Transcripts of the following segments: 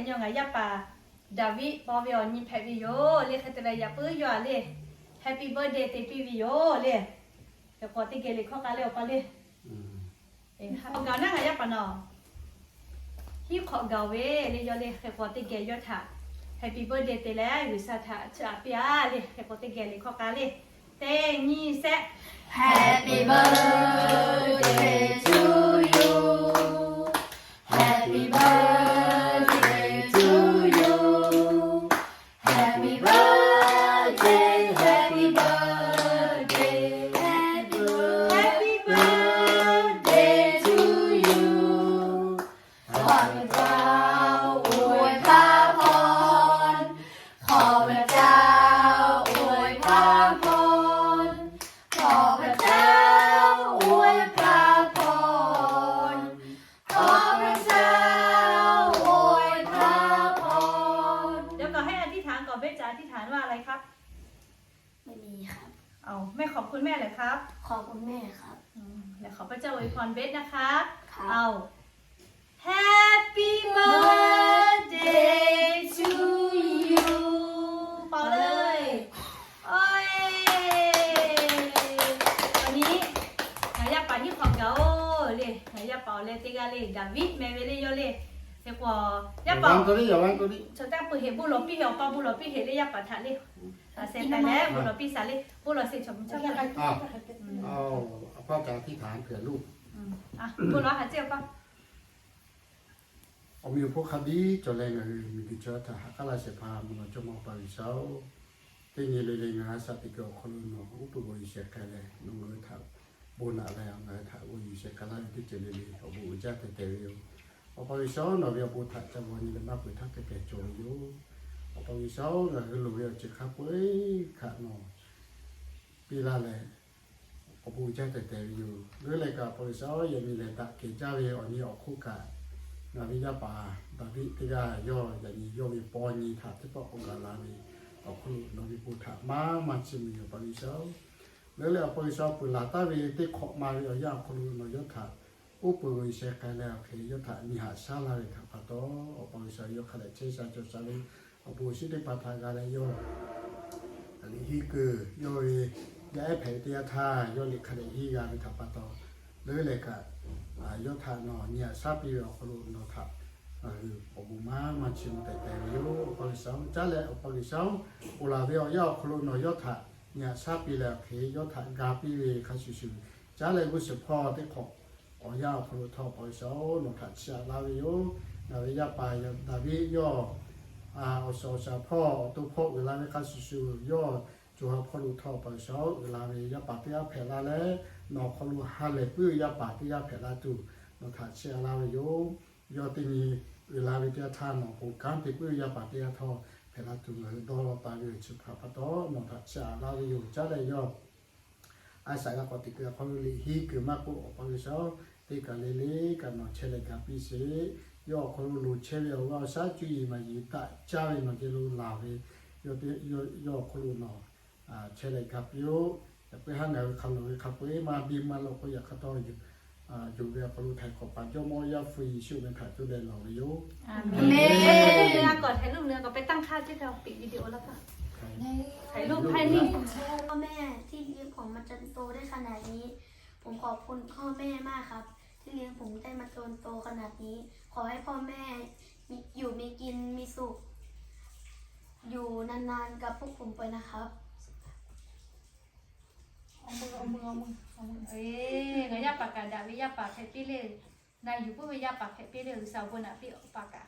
กันยองอะยะปาดาวิปอวิอนี่แพวิโยเลขตะยะปื้อยอเล Happy birthday เตปิวิโยเลเดี๋ยวพอติเกเลข้อกาเลอปาเลอืมเอ้ฮะกานั่งอะยะปานอฮิขอกาเวเลยอเลเขพอติเกยอทา Happy birthday เตแล้วอยู่ซาทาชาปิอาเลเขพอติเกเลข้อกาเลเตนี่แซ Happy birthday to you. Happy birthday to you. Happy birthday, happy birthday, happy Happy birthday to you. ขอพระเจ้าอวยพระพร ขอ พระเจ้าอวยพระพรขอพระเจ้าอวยพระพรขอพระเจ้าอวยพระพรเดี๋ยวก่อนให้อธิษฐานก่อนเบสจะอธิษฐานว่าอะไรครับ ไม่มีครับ เอาแม่ขอบคุณแม่เลยครับ ขอบคุณแม่ครับอืมและขอพระเจ้าอวยพรเบสนะคะ ครับ เอา Happy birthday to you เป่าเลยโอ้ยวันนี้นายาป่าที่ของเราเลยนายาเป่าเลยติกาเลยดาวิดแม่เวเลยโยเลยเรียกว่า อย่ายา เป่า วางตัวนี้อย่าวางตัวนี้ชาวตั้งปุเหบุหลอปีเหวปาบุหลอปีเหเลยยาป่าทะเลยอาเซนไปแล้วบุหลอปีสาเลยบุหลอเสชมชอบกันอ้าวเอาพ่อจะอธิษฐานเผื่อลูกอืมอะบุหลอหาเจียวป่ะเอามีพวกคดีจอแรงเออมีกิจวัตรหักลาเสพามันจะมองไปเสาที่นี่เลยเลยนะสัตว์ที่เกี่ยวคนนู้นอุปโภคเสียกันเลยนุ่งเงยถา บูนาแล้วนะถ้าอุยเสกลายที่เจริญเอาบูจักเตวิวเอาไปสอนเราเรียบูทัดจะวันนี้มาปุทักเกจงอยู่พอวิปสอนเราคือลุยเรียจะขับเอ้ยขานอปีละเลยอบูจักเตวิวหรืออะไรก็พอาไปสอนยังมีเลยตักเกจ้าเรียอันนี้ออกคู่กันนาวิยาป่าบาวิติยาย่อย่างนี้ยมีปอนีถัดที่ปอกองการลานีออกคู่นาวิบูทัดมามาชิมีอยู่ไปสอน แล้วเล้วคนชอบปุ๋ยลาตาวีที่ขอมาเรียยาคนมายศถาอุปวิเชกันแล้วคือยศถามีหาชาลาเรขับปัตตอปวิเชยกขนาดเชษาจุสาลีอปุชิติปัทฐานการโยอันนี้ฮีกือโยยย้ายแผงเตียธาโยลิขนาดฮีการขับปัตโตเลยเลยค่ะยศถาหนาเนี่ยทราบปีเราคนนอือปุบุมามาชิงแต่แต่ยุปวิชชามทับ我不嘛嘛，全部在带有，包里烧，再来包里烧，我那边要要可能要要他。 เนี่ยชาปีแล้วเขยยอดฐานกาปีเวคาชิชิจ้าเลยวุฒิพ่อที่ขอกอ๋อยาวพลุทอปอยเสานองถัดเชียลาวิโยนาวิยาปายดาวิย่ออาอสชาพ่อตุพ่อเวลาไม่คาชิชิย่อจุฮาพลุทอปอยโสาเวลาวิยาปาติยาแผลาและนอพลุฮาเลปื้อยาปาติยาแผลาตูนองถัดเชียลาวิโยย่อติมีเวลาวิทยาทานหนองผูการติปื้อยาปาติยาทอ pela tungan dolo pari chu prapato no ta cha la yu cha le yo a sa ga koti ka ko li hi ku ma ko pa le so ti ka le le ka no che le ka pi se yo ko lu che le wa sa chu yi ma yi ta cha le ma ke lu la ve yo yo yo ko lu no a che le ka pi yo pe ha na ka lu ka pe ma bi ma lo ko ya ka to yu บีมาเราก็อยากขัดต่ออยู่อ่าอยู่เรียกรู้ไทยขอปัจจุบันยาฟรีชิวเป็นถ่ายตัวเด่นเราอยู่อาเมนเนื้อก่อนถ่ายรูปเนื้อก่อนไปตั้งค่าที่เราปิดวิดีโอแล้วก็ถ่ายรูปให้นี่พ่อแม่ที่เลี้ยงผมมาจนโตได้ขนาดนี้ ผมขอบคุณพ่อแม่มากครับ ที่เลี้ยงผมได้มาจนโตขนาดนี้ ขอให้พ่อแม่มีอยู่มีกินมีสุข อยู่นานๆกับพวกผมไปนะครับ เอามือเอามือเอามือเอามือเอ้ยเง ยาปากกาดาวิยาปากแฮปปี้เลยนายอยู่ผู้วิยาปากแฮปปี้เลยสาวบนอะพี่ปากกา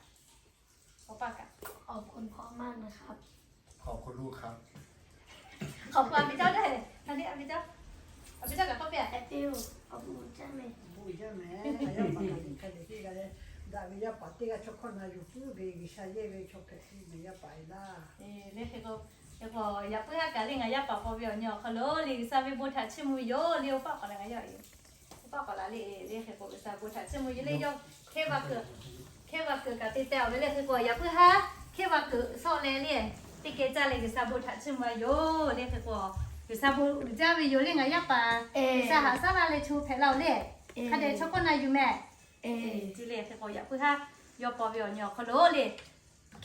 เอาปากกาขอบคุณพ่อมากนะครับ ขอบคุณลูกครับ ขอบคุณพี่เจ้าด้วยท่านนี้พี่เจ้าพี่เจ้ากับข้าวเปียกแอปเปิลขอบคุณจ้าแม่ Buja me, ya pa ka de ki ga de da vi ya pa ti ga chokko na yu pu be gi sha ye be chokke ti me ya pa ila. เอ้เรียกเขาเรียกว่าอย่าเพิ่งกาเรียกไงอย่าปากพอเบียวเนี่ยเขาเลยลิซาบิบูทัชมุยโยเลี้ยวปากอะไรไงย่อยปากอะไรเรียกเขาลิซาบิบูทัชมุยเลยโยแค่ว่าเกิดแค่ว่าเกิดกับติเตลเลยคือว่าอย่าเพิ่งฮะแค่ว่าเกิดสอนเลยเนี่ยติเกจ้าเลยลิซาบิบูทัชมุยโยเรียกเขาลิ 到个哪里厉害过没啥过产，这么一类要开挖个开挖个个对掉没嘞去过，也不哈开挖个少来嘞，对给家里个啥过产，这么有厉害过，有啥不有家没有另外一半，有啥好啥哪里出陪老嘞，他得出过那有没？哎，这厉害过也不哈要保镖鸟可罗嘞，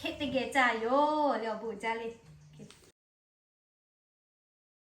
开对给家有了不家嘞。